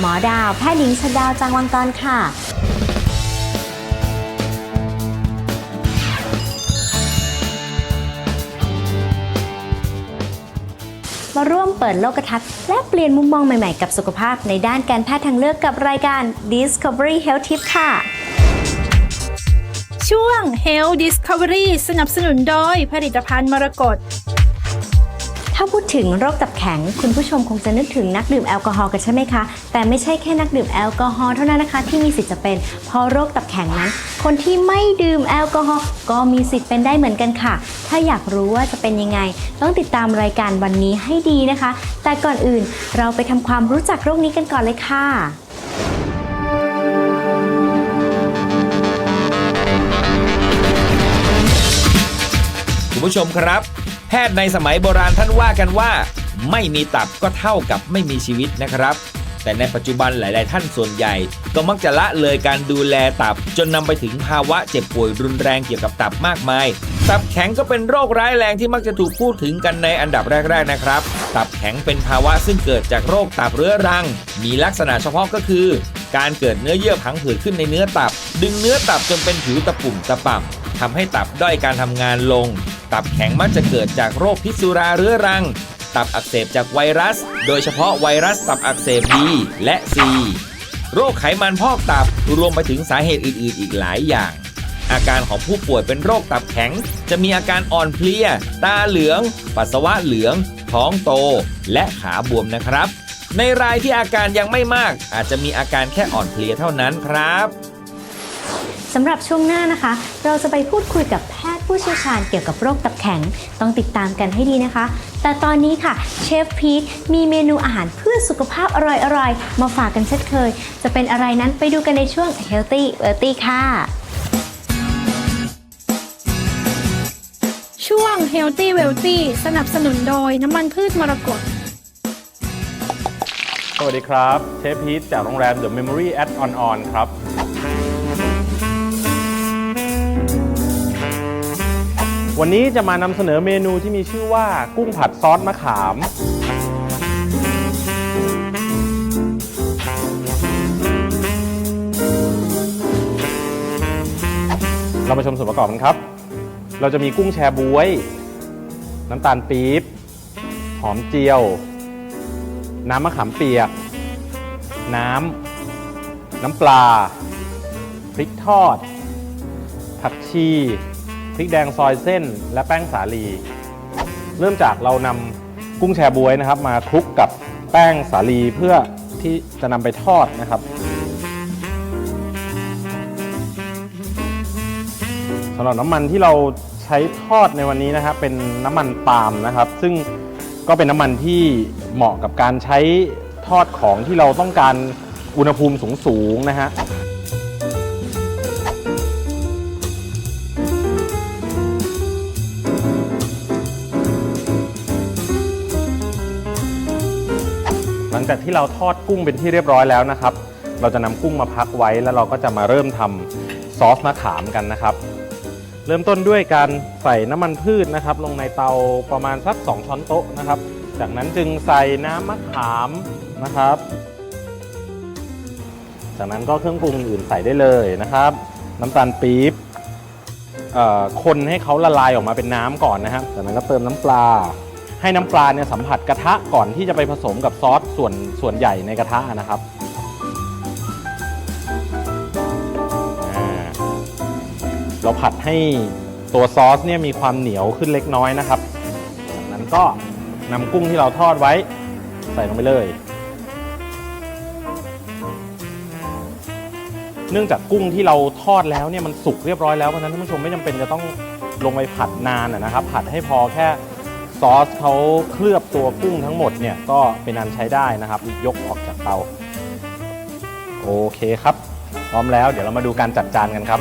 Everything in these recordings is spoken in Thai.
หมอดาวแพทย์หญิงชดาวจังวังกรค่ะ มาร่วมเปิดโลกทัศน์และเปลี่ยนมุมมองใหม่ๆ กับสุขภาพในด้านการแพทย์ทางเลือกกับรายการ Discovery Health Tip ค่ะ ช่วง Health Discovery สนับสนุนโดยผลิตภัณฑ์มรกต พูดถึงโรคตับแข็ง คุณผู้ชมคงจะนึกถึงนักดื่มแอลกอฮอล์กันใช่ไหมคะ แต่ไม่ใช่แค่นักดื่มแอลกอฮอล์เท่านั้นนะคะที่มีสิทธิ์จะเป็น เพราะโรคตับแข็งนั้น คนที่ไม่ดื่มแอลกอฮอล์ก็มีสิทธิ์เป็นได้เหมือนกันค่ะ ถ้าอยากรู้ว่าจะเป็นยังไง ต้องติดตามรายการวันนี้ให้ดีนะคะ แต่ก่อนอื่นเราไปทำความรู้จักโรคนี้กันก่อนเลยค่ะคุณผู้ชมครับ แพทย์ในสมัยโบราณท่านว่ากันว่า ไม่มีตับก็เท่ากับไม่มีชีวิตนะครับ แต่ในปัจจุบันหลาย ๆ ท่านส่วนใหญ่ ก็มักจะละเลยการดูแลตับจนนำไปถึงภาวะเจ็บป่วยรุนแรงเกี่ยวกับตับมากมาย ตับแข็งก็เป็นโรคร้ายแรงที่มักจะถูกพูดถึงกันในอันดับแรก ๆ นะครับ ตับแข็งเป็นภาวะซึ่งเกิดจากโรคตับเรื้อรัง มีลักษณะเฉพาะก็คือ การเกิดเนื้อเยื่อผังผืดขึ้นในเนื้อตับ ดึงเนื้อตับจนเป็นผิวตะปุ่มตะป่ำทำให้ตับด้อยการทำงานลง ตับแข็งมักจะเกิดจากโรคพิษสุราเรื้อรัง ตับอักเสบจากไวรัส โดยเฉพาะไวรัสตับอักเสบ B และ C โรคไขมันพอกตับรวมไปถึงสาเหตุอื่นๆ อีกหลายอย่าง อาการของผู้ป่วยเป็นโรคตับแข็ง จะมีอาการอ่อนเพลีย ตาเหลือง ปัสสาวะเหลือง ท้องโต และขาบวมนะครับ ในรายที่อาการยังไม่มาก อาจจะมีอาการแค่อ่อนเพลียเท่านั้นครับสำหรับช่วงหน้านะคะ เราจะไปพูดคุยกับแพทย์ ผู้เชี่ยวชาญเกี่ยวกับโรคตับแข็ง ต้องติดตามกันให้ดีนะคะ แต่ตอนนี้ค่ะเชฟพีทมีเมนูอาหารเพื่อสุขภาพอร่อยๆ มาฝากกันเช่นเคย จะเป็นอะไรนั้นไปดูกันในช่วง Healthy Wealthy ค่ะ ช่วง Healthy Wealthy สนับสนุนโดยน้ำมันพืชมรกตสวัสดีครับ เชฟพีทจากโรงแรม The Memory at On On ครับ วันนี้จะมานำเสนอเมนูที่มีชื่อว่ากุ้งผัดซอสมะขาม เรามาชมส่วนประกอบกันครับ เราจะมีกุ้งแชบ๊วย น้ำตาลปี๊บ หอมเจียว น้ำมะขามเปียก น้ำ น้ำปลา พริกทอด ผักชี พริกแดงซอยเส้น และแป้งสาลี เริ่มจากเรานำกุ้งแชบวยนะครับ มาคลุกกับแป้งสาลีเพื่อที่จะนำไปทอดนะครับสำหรับน้ำมันที่เราใช้ทอดในวันนี้นะครับเป็นน้ำมันปาล์มนะครับ ซึ่งก็เป็นน้ำมันที่เหมาะกับการใช้ทอดของที่เราต้องการอุณหภูมิสูงๆนะฮะ จากที่เราทอดกุ้งเป็นที่เรียบร้อยแล้วนะครับ เราจะนำกุ้งมาพักไว้แล้วเราก็จะมาเริ่มทำซอสมะขามกันนะครับ เริ่มต้นด้วยการใส่น้ำมันพืชนะครับ ลงในเตาประมาณสัก 2 ช้อนโต๊ะนะครับ จากนั้นจึงใส่น้ำมะขามนะครับ จากนั้นก็เครื่องปรุงอื่นใส่ได้เลยนะครับ น้ำตาลปี๊บคนให้เขาละลายออกมาเป็นน้ำก่อนนะครับจากนั้นก็เติมน้ำปลา ให้น้ำปลาเนี่ยสัมผัสกระทะก่อนที่จะไปผสมกับซอสส่วนส่วนใหญ่ในกระทะนะครับเราผัดให้ตัวซอสเนี่ยมีความเหนียวขึ้นเล็กน้อยนะครับ จากนั้นก็นำกุ้งที่เราทอดไว้ใส่ลงไปเลย เนื่องจากกุ้งที่เราทอดแล้วเนี่ยมันสุกเรียบร้อยแล้วเพราะฉะนั้นท่านผู้ชมไม่จำเป็นจะต้องลงไปผัดนานนะครับ ผัดให้พอแค่ ซอสเขาเคลือบตัวกุ้งทั้งหมดเนี่ยก็เป็นอันใช้ได้นะครับ ยกออกจากเตา โอเคครับ พร้อมแล้วเดี๋ยวเรามาดูการจัดจานกันครับ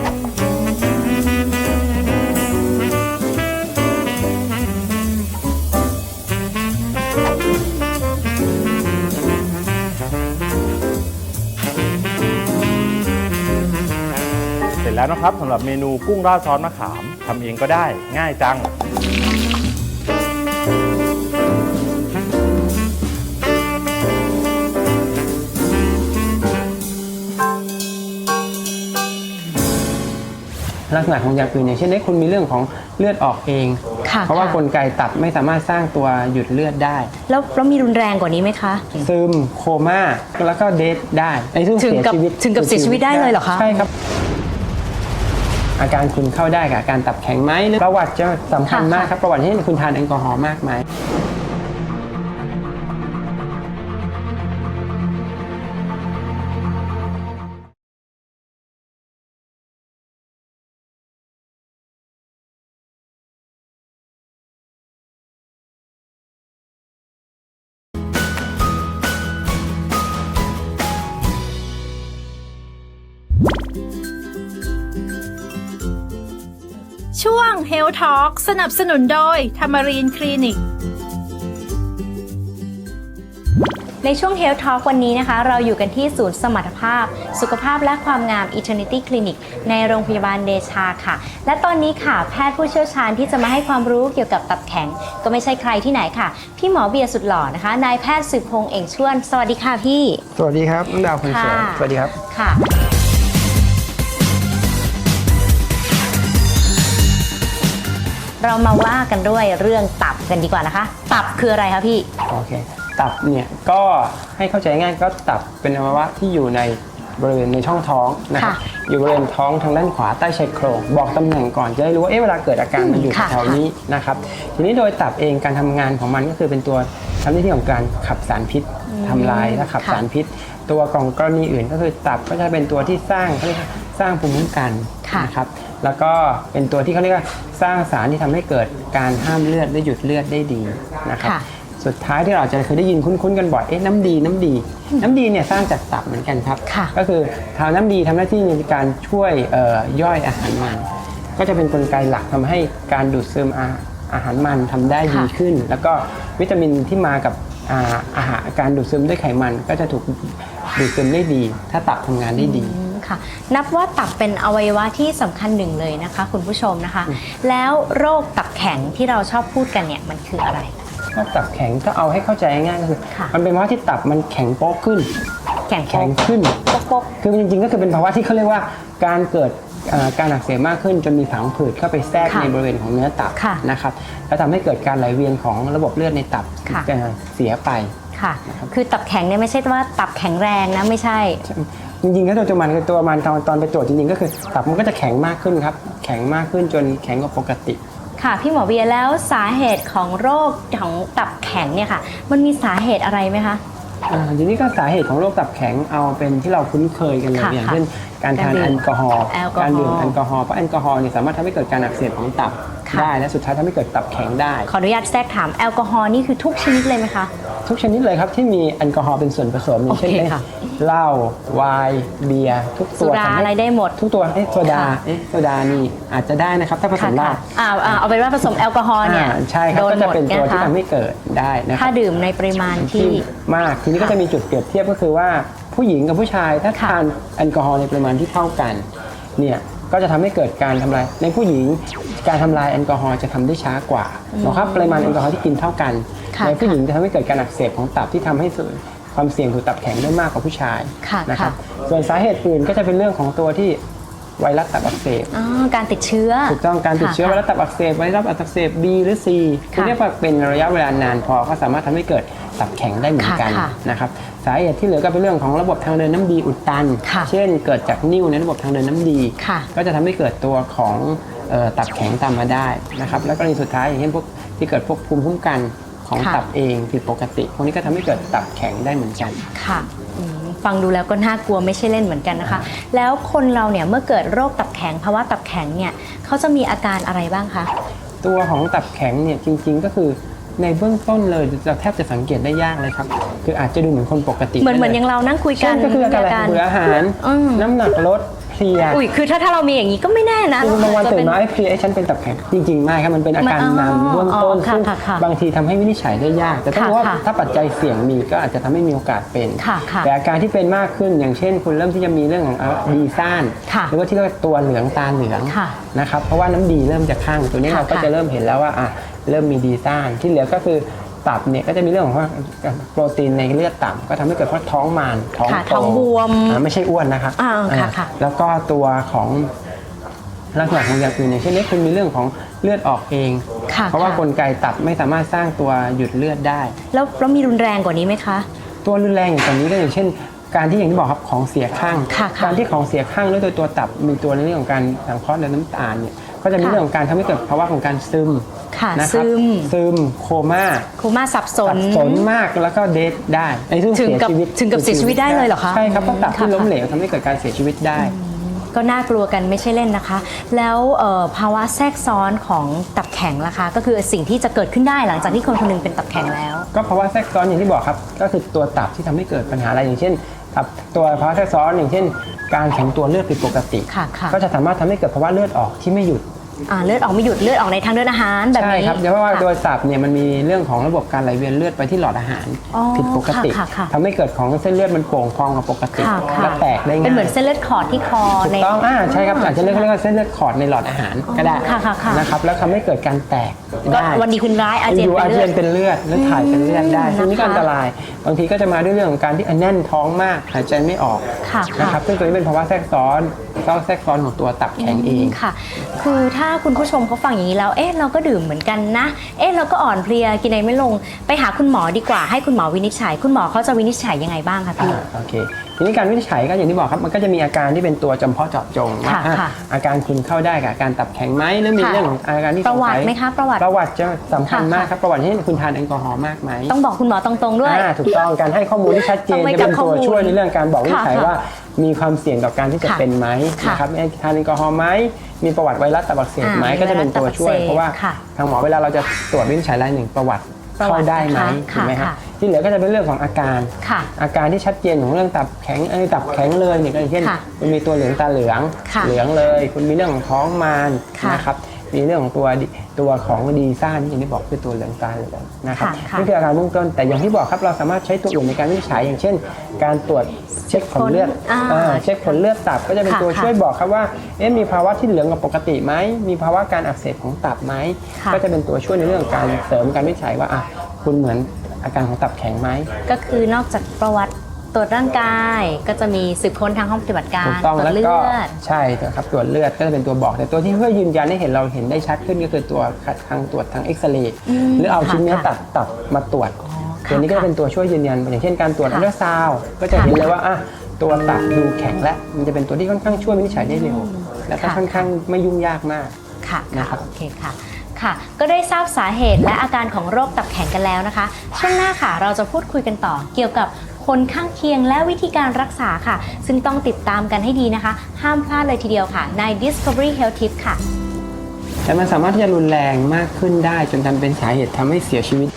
เสร็จแล้วนะครับสำหรับเมนูกุ้งราดซอสมะขามทำเองก็ได้ง่ายจัง ลักษณะของยาปืนอย่างเช่นได้คุณมีเรื่องของเลือดออกเอง ค่ะเพราะว่าค่ะ กลไกตับไม่สามารถสร้างตัวหยุดเลือดได้ แล้วแล้วมีรุนแรงกว่านี้ไหมคะ ซึมโคม่าแล้วก็เดทได้ไอ้ซึ่งถึงเสียกับชีวิตถึงกับเสียชีวิตได้เลยเหรอคะ ใช่ครับ อาการคุณเข้าได้กับอาการตับแข็งไหมหรือประวัติจะสำคัญค่ะมากครับ ประวัติที่คุณทานแอลกอฮอล์มากไหม ช่วง Health Talk สนับสนุนโดยธรรมรีนคลินิก ในช่วง Health Talk วันนี้นะคะ เราอยู่กันที่ศูนย์สมรรถภาพ สุขภาพและความงาม Eternity Clinic ในโรงพยาบาลเดชาค่ะ และตอนนี้ค่ะ แพทย์ผู้เชี่ยวชาญที่จะมาให้ความรู้เกี่ยวกับตับแข็ง ก็ไม่ใช่ใครที่ไหนค่ะ พี่หมอเบียร์สุดหล่อนะคะ นายแพทย์สืบพงษ์เอ่งชวน สวัสดีค่ะพี่ สวัสดีครับน้องดาวคุณสวยค่ะ สวัสดีครับ ค่ะ เรามาว่ากันด้วยเรื่องตับกันดีกว่านะคะ ตับคืออะไรคะพี่ โอเค ตับเนี่ยก็ให้เข้าใจง่ายก็ตับเป็นอวัยวะที่อยู่ในบริเวณในช่องท้องนะครับค่ะอยู่บริเวณท้องทางด้านขวาใต้ชายโครงบอกตำแหน่งก่อนจะได้รู้ว่าเอ๊ะเวลาเกิดอาการมันอยู่ค่ะ แถวนี้นะครับทีนี้โดยตับเองการทำงานของมันก็คือเป็นตัวทำหน้าที่ของการขับสารพิษทำลายและขับค่ะสารพิษ ตัวของกรณีอื่นก็คือตับก็จะเป็นตัวที่สร้างเขาเรียกว่า สร้างภูมิคุ้มกันค่ะนะครับแล้วก็เป็นตัวที่เขาเรียกว่าสร้างสารที่ทำให้เกิดการห้ามเลือดและหยุดเลือดได้ดีนะครับค่ะ สุดท้ายที่เราอาจจะเคยได้ยินคุ้นๆกันบ่อยเอ๊ะน้ำดีน้ำดี น้ำดีเนี่ยสร้างจากตับเหมือนกันครับ ค่ะ ก็คือทางน้ำดีทำหน้าที่ในการช่วยเอ่อย่อยอาหารมัน ก็จะเป็นกลไกหลักทำให้การดูดซึมอาอาหารมันทำได้ดีค่ะขึ้น แล้วก็วิตามินที่มากับอาอาหารการดูดซึมด้วยไขมันก็จะถูกดูดซึมได้ดี ถ้าตับทำงานได้ดีอืม ค่ะ นับว่าตับเป็นอวัยวะที่สำคัญหนึ่งเลยนะคะ คุณผู้ชมนะคะ แล้วโรคตับแข็งที่เราชอบพูดกันเนี่ยมันคืออะไรถ้าตับแข็งก็เอาให้เข้าใจง่ายๆก็คือค่ะมันเป็นภาวะที่ตับมันแข็งโป๊กขึ้น แข็งแข็งขึ้นปกคือจริงๆ ก็คือเป็นภาวะที่เขาเรียกว่าการเกิดเอ่อการอักเสบมากขึ้นจนมีผังผืดเข้าไปแทรกค่ะในบริเวณของเนื้อตับค่ะนะครับแล้วทำให้เกิดการไหลเวียนของระบบเลือดในตับค่ะเอ่อเสียไปค่ะ คือตับแข็งเนี่ยไม่ใช่ว่าตับแข็งแรงนะไม่ใช่ จริงๆถ้าตัวมันคือตัวมันตอนตอนไปตรวจจริงๆก็คือตับมันก็จะแข็งมากขึ้นครับ แข็งมากขึ้นจนแข็งกว่าปกติ ค่ะพี่หมอเบียร์แล้วสาเหตุของโรคของตับแข็งเนี่ยค่ะ มันมีสาเหตุอะไรไหมคะอ่าทีนี้ก็สาเหตุของโรคตับแข็งเอาเป็นที่เราคุ้นเคยกันเลยค่ะอย่างค่ะเช่นการทานการดื่มแอลกอฮอล์แอลกอฮอล์การดื่มแอลกอฮอล์เพราะแอลกอฮอล์เนี่ยสามารถทำให้เกิดการอักเสบของตับค่ะได้และสุดท้ายทำให้เกิดตับแข็งได้ ขออนุญาตแทรกถามแอลกอฮอล์นี่คือทุกชนิดเลยไหมคะ ทุกชนิดเลยครับที่มีแอลกอฮอล์เป็นส่วนผสมอย่างเช่นโอเคเอ๊ะค่ะเหล้าไวน์เบียร์ทุกสุตัวราทำให้อะไรได้หมด ทุกตัวเอ๊ะโซดาค่ะ เอ๊ะโซดานี่อาจจะได้นะครับถ้าผสค่ะมเหล้าค่ะอ่าอ่าเอาเป็นว่าผสมแอลกอฮอล์เนี่ยอ่าใช่ครับโดนก็หจะมดเป็นตัวที่นะคะทำให้เกิดได้นะคถ้ารับดื่มในปริมาณที่ มากทีนี้ก็จะมีจุดเปรียบเทียบก็คือว่าผู้หญิงกับผู้ชายถ้าค่ะ ทานแอลกอฮอล์ในปริมาณที่เท่ากันเนี่ยก็จะทำให้เกิดการทำลายในผู้หญิง การทำลายแอลกอฮอล์จะทำได้ช้ากว่านะครับปริมาณแอลกอฮอล์ที่กินเท่ากันค่ะในผู้หญิงจะทำให้เกิดการอักเสบของตับที่ทำให้ความเสี่ยงถูกตับแข็งได้มากกว่าผู้ชายค่ะนะครับค่ะส่วนสาเหตุอื่นก็จะเป็นเรื่องของตัวที่ไวรัสตับอักเสบอ๋อการติดเชื้อ ถูกต้องการติดเชื้อไวค่ะรัสตับอักเสบไวรัสตับอักเสบ B หรือ C คือค่ะเรียกว่าเป็นระยะเวลานานพอก็สามารถทำให้เกิดตับแข็งได้เหมือนกันค่ะค่ะนะครับสาเหตุที่เหลือก็เป็นเรื่องของระบบทางเดินน้ำดีอุดตันค่ะเช่น เกิดจากนิ่วในระบบทางเดินน้ำดีค่ะก็จะทำให้เกิดตัวของเอ่อ ตับแข็งตามมาได้นะครับแล้วกรณีสุดท้ายอย่างเช่นพวกที่เกิดพวกภูมิคุ้มกันของค่ะตับเองผิดปกติ พวกนี้ก็ทำให้เกิดตับแข็งได้เหมือนกันค่ะอืมฟังดูแล้วก็น่ากลัวไม่ใช่เล่นเหมือนกันนะคะ แล้วคนเราเนี่ยเมื่อเกิดโรคตับแข็งภาวะตับแข็งเนี่ยเขาจะมีอาการอะไรบ้างคะตัวของตับแข็งเนี่ยจริง ๆ ก็คือในเบื้องต้นเลยเราแทบจะสังเกตได้ยากเลยครับ คืออาจจะดูเหมือนคนปกติ เหมือนเหมือนได้อลย่างเรานั่งคุยกัเช่นนก็คืออาการอะไรเบื่ออาหารอืมน้ำหนักลด เพลียอุ้ยคือถ้าถ้าเรามีอย่างนี้ก็ไม่แน่นะคือบางวันจะตื่เป็นมาไอ้เพลียไอ้ฉันเป็นตับแข็งจริงๆไม่ครับมันเป็นอาการมันอ๋อนำเบื้องต้นอ๋อค่ะซึ่งค่ะค่ะบางทีทำให้วินิจฉัยได้ยาก แต่ต้องค่ะรู้ว่าค่ะถ้าปัจจัยเสี่ยงมีก็อาจจะทำให้มีโอกาสเป็นค่ะค่ะแต่อาการที่เป็นมากขึ้นอย่างเช่น คุณเริ่มที่จะมีเรื่องของดีซ่านค่ะหรือว่าที่เรียกว่าตัวเหลืองตาเหลืองค่ะนะครับเพราะว่าน้ำดีเริ่มจะข้างตัวนี้ค่ะเราก็ค่ะจะเริ่มเห็นแล้วว่าอะเริ่มมีดีซ่านที่เหลือก็คือ ตับเนี่ยก็จะมีเรื่องของว่าโปรตีนในเลือดต่ำก็ทำให้เกิดพวกท้องมานท้องค่ะโตท้องบวมอ่าไม่ใช่อ้วนนะครับอ่าค่ะอ่าค่ะ แล้วก็ตัวของลักษณะของอย่างอื่นอย่างเช่นนี่คุณมีเรื่องของเลือดออกเอง ค่ะเพราะว่าค่ะกลไกตับไม่สามารถสร้างตัวหยุดเลือดได้ แล้วแล้วมีรุนแรงกว่านี้ไหมคะ ตัวรุนแรงอย่างตอนนี้ก็อย่างเช่น การที่อย่างที่บอกครับของเสียข้าง ค่ะค่ะการที่ของเสียข้างด้วยตัวตัวตับมีตัวในเรื่องของการสังเคราะห์ในน้ำตาลเนี่ย ก็จะมีค่ะ เรื่องของการทำให้เกิดภาวะของการซึมค่ะนะครับซึมซึมโคม่าโคม่าสับสสัน บสนมากแล้วก็เดทได้ไอ้ซึ่งถึงเสียกับชีวิตถึงกับเสียชีวิตได้เลยเหรอคะใช่ครับเพราะตับที่ค่ะ ล้มเหลวทำให้เกิดการเสียชีวิตได้ ก็น่ากลัวกันไม่ใช่เล่นนะคะ แล้วเอ่อภาวะแทรกซ้อนของตับแข็งล่ะคะ ก็คือสิ่งที่จะเกิดขึ้นได้หลังจากที่คนคนหนึงเป็นตับแข็งแล้ว ก็ภาวะแทรกซ้อนอย่างที่บอกครับ ก็คือตัวตับที่ทำให้เกิดปัญหาอะไรอย่างเช่น ตับตัวภาวะแทรกซ้อนอย่างเช่น การแข็งตัวเลือดผิดปกติ ค่ะค่ะ ก็จะสามารถทำให้เกิดภาวะเลือดออกที่ไม่หยุด อ่าเลือดออกไม่หยุดเลือดออกในทางเดินอาหารแบบใช่นี้ครับเพราะว่าค่ะโดยตับเนี่ยมันมีเรื่องของระบบการไหลเวียนเลือดไปที่หลอดอาหารอ๋อผิดปกติค่ะค่ะค่ะ ทำให้เกิดของเส้นเลือดมันโป่งพองกว่าปกติค่ะค่ะและแตกได้ง่ายเป็นเหมือนเส้นเลือดขอดที่คอถูใน กต้องอ่าใช่ครับอาจจะเรียกเรียกว่าเส้นเลือดขอดในหลอดอาหารก็ได้ค่ะค่ะค่ะ นะครับแล้วทำให้เกิดการแตกก็ได้ วันดีคืนร้ายอาเจียนอยู่เป็อานเลืเจีอยดนเป็นเลือดแล้วถ่ายเป็นเลือดได้อืมซึ่งนี่ก็นะคะอันตราย บางทีก็จะมาด้วยเรื่องของการที่แน่นท้องมากหายใจไม่ออกค่ะนะครับซึ่งตัวนี้เป็นภาวะแทรกซ้อนเศร้าแทรกซ้อนของตัวตับแข็งเอง ค่ะ คือถ้าาคุณผู้ชมเขาฟังอย่างนี้แล้ว เอ๊ะเราก็ดื่มเหมือนกันนะ เอ๊ะเราก็อ่อนเพลียกินอะไรไม่ลง ไปหาคุณหมอดีกว่าให้คุณหมอวินิจฉัย คุณหมอเขาจะวินิจฉัยยังไงบ้างคะพี่ อ่าโอเค ทีนี้การวินิจฉัยก็อย่างที่บอกครับมันก็จะมีอาการที่เป็นตัวจำเพาะเจาะจงว่าค่ะอะค่ะ อาการคุณเข้าได้กับอาการตับแข็งไหมหรือมีค่ะเรื่องของอาการที่ประวัติสงสัยไหมคะประวัติ ประวัติจะสำคัญค่ะ มากครับประวัติที่คุณทานแอลกอฮอล์มากไหม ต้องบอกคุณหมอตรงๆด้วย อ่าถูกต้องการให้ข้อมูลที่ชัดเจต้นองไม่จะเป็นกับข้อตัวมูลช่วยในเรื่องการบอกวินิจฉัยค่ะว่า มีความเสี่ยงต่อการที่จะค่ะเป็นไหมค่ะนะครับทานแอลกอฮอล์ไหมมีประวัติไวรัสตับอักเสบไหมอ่าก็จะเป็นตัวช่วย ไวรัสตับอักเสบเพราะว่าค่ะทางหมอเวลาเราจะตรวจวินิจฉัยรายหนึ่งประวัติ ประวัเข้าติได้ไหมนะคะถูกไหมค่ะครับค่ะที่เหลือก็จะเป็นเรื่องของอาการ ค่ะ อาการที่ชัดเจนของเรื่องตับแข็งเอ้ยตับแข็งเลยเนี่ยก็อย่างเช่นค่ะคุณมีตัวเหลืองตาเหลืองค่ะเหลืองเลย คุณมีเรื่องของท้องมารค่ะนะครับ มีเรื่องของตัวดิตัวของดีซ่านที่อย่างที่บอกคือตัวเหลืองตาเหลืองนะครับค่ะค่ะนี่คืออาการเบื้องต้นแต่อย่างที่บอกครับเราสามารถใช้ตัวอื่นในการวินิจฉัยอย่างเช่น การตรวจเช็คผลเลือดอ่าอ่าเช็คผลเลือดตับก็จะเป็นค่ะตัวค่ะช่วยบอกครับว่าเอ๊ะมีภาวะที่เหลืองกว่าปกติไหมมีภาวะการอักเสบของตับไหมค่ะก็จะเป็นตัวช่วยในเรื่องของการเสริมการวินิจฉัยว่าอะคุณเหมือนอาการของตับแข็งไหมก็คือนอกจากประวัติ ตรวจร่างกายก็จะมีสืบค้นทางห้องปฏิบัติการถูกต้องตรวแล้จวเลืก็อด ใช่ครับตรวจเลือดก็จะเป็นตัวบอก แต่ตัวที่เพื่อยืนยันให้เห็นเราเห็นได้ชัดขึ้นก็คือตัวทางตรวจทางเอ็กซเรย์อืมหรือเอาค่ะชิ้นเนื้อค่ะตับตับมาตรวจ อ๋อตัวนี้ก็ค่ะจะเป็นตัวช่วยยืนยันอย่างเช่นการตรวจค่ะอัลตราซาวด์ก็จะค่ะเห็นเลยว่าอะตัวตับดูแข็งและมันจะเป็นตัวที่ค่อนข้างช่วยวินิจฉัยได้เร็ว และก็ค่ะ ค่อนข้างไม่ยุ่งยากมาก ค่ะนะค่ะครับ โอเคค่ะค่ะ ก็ได้ทราบสาเหตุและอาการของโรคตับแข็งกันแล้วนะคะ ช่วงหน้าค่ะเราจะพูดคุยกันต่อเกี่ยวกับ ผลข้างเคียงและวิธีการรักษาค่ะ ซึ่งต้องติดตามกันให้ดีนะคะ ห้ามพลาดเลยทีเดียวค่ะ ใน Discovery Health Tip ค่ะ แต่มันสามารถที่จะรุนแรงมากขึ้นได้ จนทำเป็นสาเหตุทำให้เสียชีวิต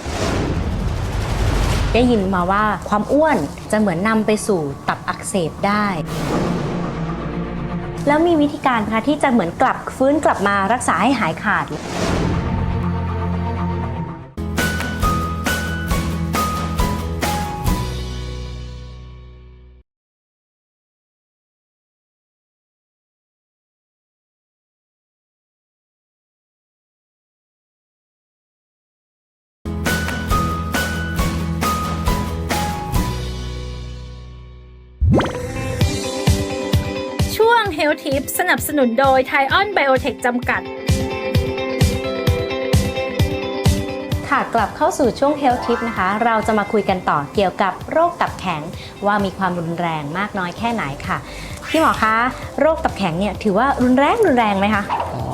ได้ยินมาว่าความอ้วนจะเหมือนนำไปสู่ตับอักเสบได้ แล้วมีวิธีการคะที่จะเหมือนกลับฟื้นกลับมารักษาให้หายขาด ง Health Tip สนับสนุนโดย t h a i o n Biotech จำกัด ค่ะกลับเข้าสู่ช่วง Health Tip นะคะ เราจะมาคุยกันต่อเกี่ยวกับโรคตับแข็งว่ามีความรุนแรงมากน้อยแค่ไหนค่ะ พี่หมอคะ โรคตับแข็งเนี่ยถือว่ารุนแรงรุนแรงไหมคะ อ๋อ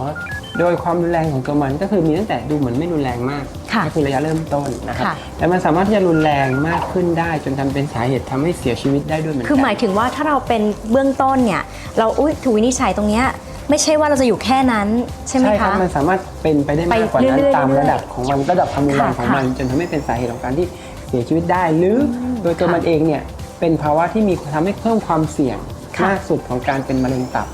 โดยความรุนแรงของตัวมันก็คือมีตั้งแต่ดูเหมือนไม่รุนแรงมากค่ะก็คือระยะเริ่มต้นนะครับค่ะ แต่มันสามารถที่จะรุนแรงมากขึ้นได้ จนทำเป็นสาเหตุทำให้เสียชีวิตได้ด้วยเหมือนกัคือหมายถึงว่าถ้าเราเป็นเบื้องต้นเนี่ย เราอุ้ยถูกวินิจฉัยตรงเนี้ยไม่ใช่ว่าเราจะอยู่แค่นั้นใช่ไหมใช่ครัคะ บมันสามารถเป็นไปได้มากกว่าไปนั้นเรื่อยๆตามเรื่อยๆระดับของมันระดับความรุนแรงของค่ะมันค่ะจนทำให้เป็นสาเหตุของการที่เสียชีวิตได้ หรืออโดยตัวค่ะมันเองเนี่ยเป็นภาวะที่มีทำให้เพิ่มความเสี่ยงค่ะ มากสุดของการเป็นมะเร็งตับ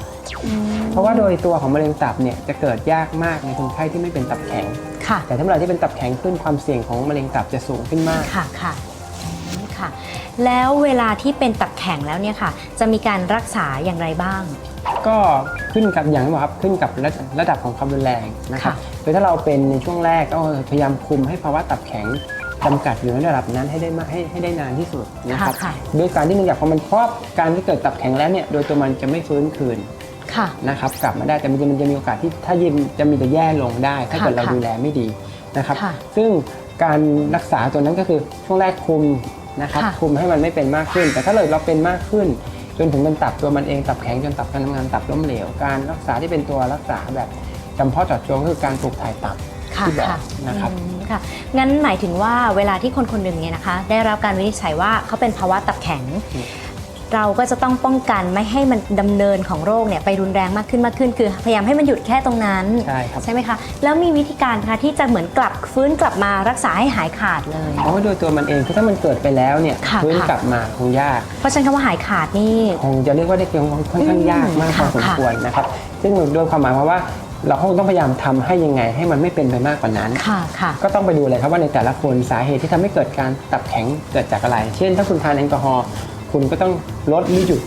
เพราะว่าโดยตัวของมะเร็งตับเนี่ยจะเกิดยากมากในคนไข้ที่ไม่เป็นตับแข็ง ค่ะ แต่ถ้าเมื่อไหร่ที่เป็นตับแข็งขึ้นความเสี่ยงของมะเร็งตับจะสูงขึ้นมาก ค่ะค่ะอืมค่ะ แล้วเวลาที่เป็นตับแข็งแล้วเนี่ยค่ะ จะมีการรักษาอย่างไรบ้าง ก็ขึ้นกับอย่างที่บอกครับขึ้นกับระระดับของความรุนแรงนะครับค่ะโดยถ้าเราเป็นในช่วงแรกก็พยายามคุมให้ภาวะตับแข็งจำกัดอยู่ในระดับนั้นให้ได้มากให้ให้ได้นานที่สุดนะครับ ค่ะ ด้วยการที่เนื่องจากพอมันเพราะการที่เกิดตับแข็งแล้วเนี่ยโดยตัวมันจะไม่ฟื้นคืน ค่ะนะครับกลับมาได้แต่มันจะมันจะมีโอกาสที่ถ้ายิมจะมีแต่แย่ลงได้ ถ้าเกิดค่ะเราดูแลไม่ดีนะครับค่ะซึ่งการรักษาตัวนั้นก็คือช่วงแรกคุมนะครับค่ะคุมให้มันไม่เป็นมากขึ้น แต่ถ้าเลยเราเป็นมากขึ้น จนถึงมันตับตัวมันเองตับแข็งจนตับการทำงานตับล้มเหลว การรักษาที่เป็นตัวรักษาแบบจำเพาะเจาะจงก็คือการปลูกถ่ายตับค่ะที่บอกค่ะนะครับอืมค่ะงั้นหมายถึงว่าเวลาที่คนคนหนึ่งเนี่ยนะคะ ได้รับการวินิจฉัยว่าเขาเป็นภาวะตับแข็งอืม เราก็จะต้องป้องกันไม่ให้มันดำเนินของโรคเนี่ยไปรุนแรงมากขึ้นมากขึ้น คือพยายามให้มันหยุดแค่ตรงนั้นใช่ครับใช่ไหมคะแล้วมีวิธีการคะที่จะเหมือนกลับฟื้นกลับมารักษาให้หายขาดเลย เพราะว่าโดยตัวมันเองคือถ้ามันเกิดไปแล้วเนี่ยค่ะฟื้นค่ะ กลับมาคงยาก เพราะฉะนั้นคำว่าหายขาดนี่ คงจะเรียกว่าได้เพียงค่อนข้างยากมากพอค่ะสมควรนะครับ ซึ่งโดยความหมายความว่าเราคงต้องพยายามทำให้ยังไงให้มันไม่เป็นไปมากกว่านั้น ค่ะค่ะ ก็ต้องไปดูเลยครับว่าในแต่ละคนสาเหตุที่ทำให้เกิดการตับแข็งเกิดจากอะไร เช่น ถ้าคุณทานแอลกอฮอล์ คุณก็ต้องลดหรือหยุด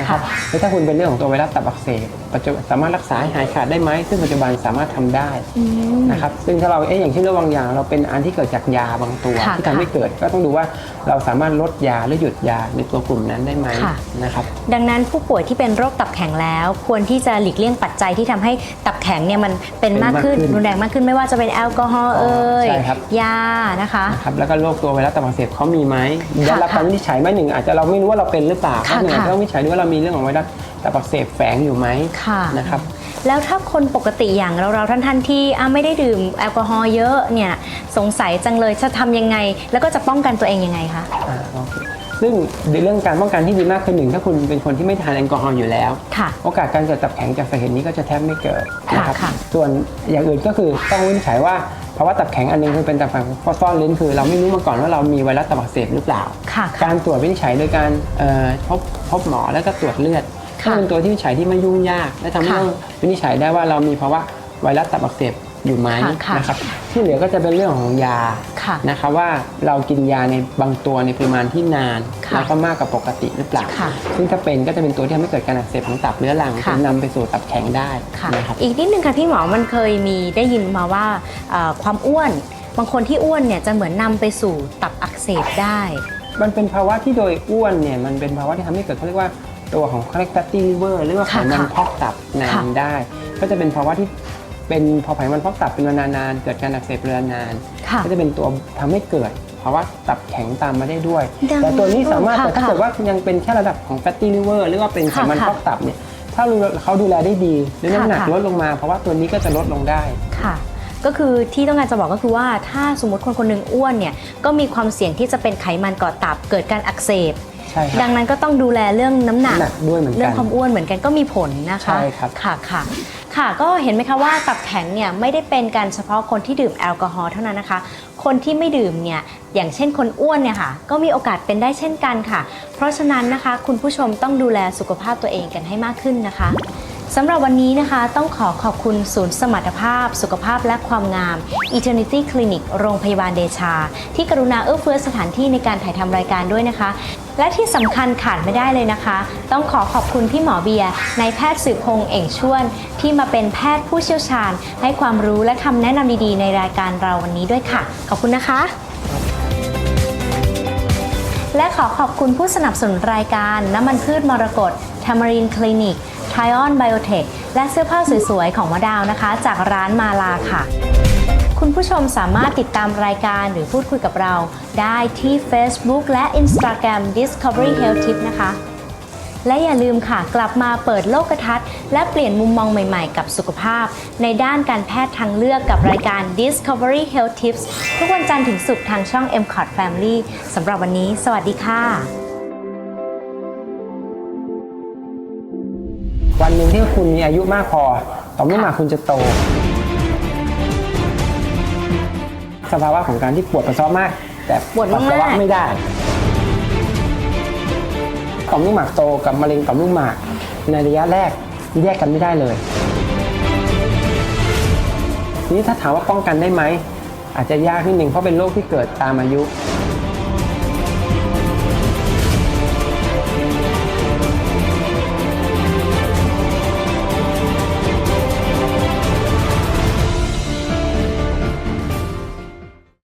นะครับค่ะแล้วถ้าคุณเป็นเรื่องของตัวไวรัสตับอักเสบปัจจุบันสามารถรักษาให้หายขาดได้ไหมซึ่งปัจจุบันสามารถทำได้อืม นะครับซึ่งถ้าเราเอ๊ะอย่างเช่นเรื่องบางอย่าง เราเป็นอันที่เกิดจากยาบางตัวค่ะที่ทำให้เกิดก็ต้องดูว่าเราสามารถลดยาหรือหยุดยาในตัวกลุ่มนั้นได้ไหมค่ะ นะครับ ดังนั้นผู้ป่วยที่เป็นโรคตับแข็งแล้ว ควรที่จะหลีกเลี่ยงปัจจัยที่ทำให้ตับแข็งเนี่ยมันเป็นมากขึ้นเป็นมากขึ้นรุนแรงมากขึ้นไม่ว่าจะเป็นแอลกอฮอล์เอ่ยใช่ครับ ยานะคะ นะครับแล้วก็โรคตัวไวรัสตับอักเสบเขามีไหมค่ะได้รับการวินิจฉัยไหมหนึ่งอาจจะเราไม่รู้ว่าเราเป็นหรือเปล่าค่ะหนึ่งอาจค่ะจะต้องวินิจฉัยดูว่าเรามีเรื่องของไวรัสตับอักเสบแฝงอยู่ไหมค่ะนะครับแล้วถ้าคนปกติอย่างเราเราๆท่านๆที่อะไม่ได้ดื่มแอลกอฮอล์เยอะเนี่ยสงสัยจังเลยจะทำยังไง แล้วก็จะป้องกันตัวเองยังไงคะอ่าโอเคซึ่งในเรื่องการป้องกันที่ดีมากคือหนึ่งถ้าคุณเป็นคนที่ไม่ทานแอลกอฮอล์อยู่แล้วค่ะโอกาสการเกิดตับแข็งจากสาเหตุนี้ก็จะแทบไม่เกิดค่ะนะครับค่ะส่วนอย่างอื่นก็คือต้องวินิจฉัยว่าภาวะตับแข็งอันหนึงคือเป็นตับแข็งซ่อนเล้นคือเราไม่รู้มาก่อนว่าเรามีไวรัสตับอักเสบหรือเปล่าค่ะการตรวจวินิจฉัยโดยการเอ่อพบพบหมอแล้วก็ตรวจเลือดค่ะ ก็เป็นตัวที่วินิจฉัยที่ไม่ยุ่งยาก และทำให้ค่ะเราวินิจฉัยได้ว่าเรามีภาวะไวรัสตับอักเสบอยู่ไหมค่ะค่ะนะครับที่เหลือก็จะเป็นเรื่องของยาค่ะนะคะว่าเรากินยาในบางตัวในปริมาณที่นานค่ะแล้วก็มากกว่าปกติหรือเปล่าค่ะซึ่งถ้าเป็นก็จะเป็นตัวที่ทำให้เกิดการอักเสบของตับเรื้อรังค่ะจนนำไปสู่ตับแข็งได้ค่ะนะครับอีกนิดนึงค่ะพี่หมอมันเคยมีได้ยินมาว่าเอ่อความอ้วน บางคนที่อ้วนเนี่ยจะเหมือนนำไปสู่ตับอักเสบได้ มันเป็นภาวะที่โดยอ้วนเนี่ยมันเป็นภาวะที่ทำให้เกิดเขาเรียกว่า ตัวของ fatty liver หรือว่าไขค่ะมันค่ะพอกตับนาค่ะนได้ ก็จะเป็นภาวะที่เป็นพอไขมันพอกตับเป็นเวลานานๆเกิดการอักเสบเรื้อนานค่ะก็จะเป็นตัวทำให้เกิดภาวะตับแข็งตามมาได้ด้วยดังแต่ตัวนี้สามารถค่ะแต่ถ้าค่ะเกิดว่ายังเป็นแค่ระดับของ fatty liver หรือว่าเป็นไขมันค่ะพอกตับเนี่ยถ้าเขาดูแลได้ดีหรือน้ำหนักค่ะลดลงมาเพราะว่าตัวนี้ก็จะลดลงได้ค่ะก็คือที่ต้องการจะบอกก็คือว่าถ้าสมมติคนคนหนึ่งอ้วนเนี่ยก็มีความเสี่ยงที่จะเป็นไขมันเกาะตับเกิดการอักเสบใช่คดัรับงนั้นก็ต้องดูแลเรื่องน้ำหนัก น้ำหนักด้วยเหมือนกัน เรื่องความอ้วนเหมือนกันก็มีผลนะคะใช่ครับ ค่ะค่ะ ค่ะ ก็เห็นไหมคะว่าตับแข็งเนี่ยไม่ได้เป็นการเฉพาะคนที่ดื่มแอลกอฮอล์เท่านั้นนะคะ คนที่ไม่ดื่มเนี่ยอย่างเช่นคนอ้วนเนี่ยค่ะ ก็มีโอกาสเป็นได้เช่นกันค่ะ เพราะฉะนั้นนะคะ คุณผู้ชมต้องดูแลสุขภาพตัวเองกันให้มากขึ้นนะคะ สำหรับวันนี้นะคะ ต้องขอขอบคุณศูนย์สมรรถภาพ สุขภาพและความงาม Eternity Clinic โรงพยาบาลเดชา ที่กรุณาเอื้อเฟื้อสถานที่ในการถ่ายทำรายการด้วยนะคะ และที่สำคัญขาดไม่ได้เลยนะคะ ต้องขอขอบคุณพี่หมอเบียร์นายแพทย์สืบพงษ์เอ่งชวน ที่มาเป็นแพทย์ผู้เชี่ยวชาญ ให้ความรู้และคำแนะนำดีๆ ในรายการเราวันนี้ด้วยค่ะ ขอบคุณนะคะและขอขอบคุณผู้สนับสนุนรายการน้ำมันพืชมรกต Tamarin Clinic t i o n Biotech และเสื้อผ้าสวยๆ ของมะดาวนะคะ จากร้านมาลาค่ะ คุณผู้ชมสามารถติดตามรายการหรือพูดคุยกับเรา ได้ที่ Facebook และ Instagram Discovery Health Tip นะคะ และอย่าลืมค่ะกลับมาเปิดโลกทัศน์และเปลี่ยนมุมมองใหม่ๆ กับสุขภาพ ในด้านการแพทย์ทางเลือกกับรายการ Discovery Health Tips ทุกวันจันทร์ถึงศุกร์ทางช่อง m c o t Family สำหรับวันนี้ สวัสดีค่ะ วันหนึ่งที่คุณมีอายุมากพอ ต่อมลูกหมากคุณจะโต สภาวะของการที่ปวดปัสสาวะมาก แต่ปวดมากๆปัสสาวะไม่ได้ ต่อมลูกหมากโตกับมะเร็งต่อมลูกหมาก ในระยะแรกแยกกันไม่ได้เลยนี้ถ้าถามว่าป้องกันได้ไหมอาจจะยากนิดนึงเพราะเป็นโรคที่เกิดตามอายุ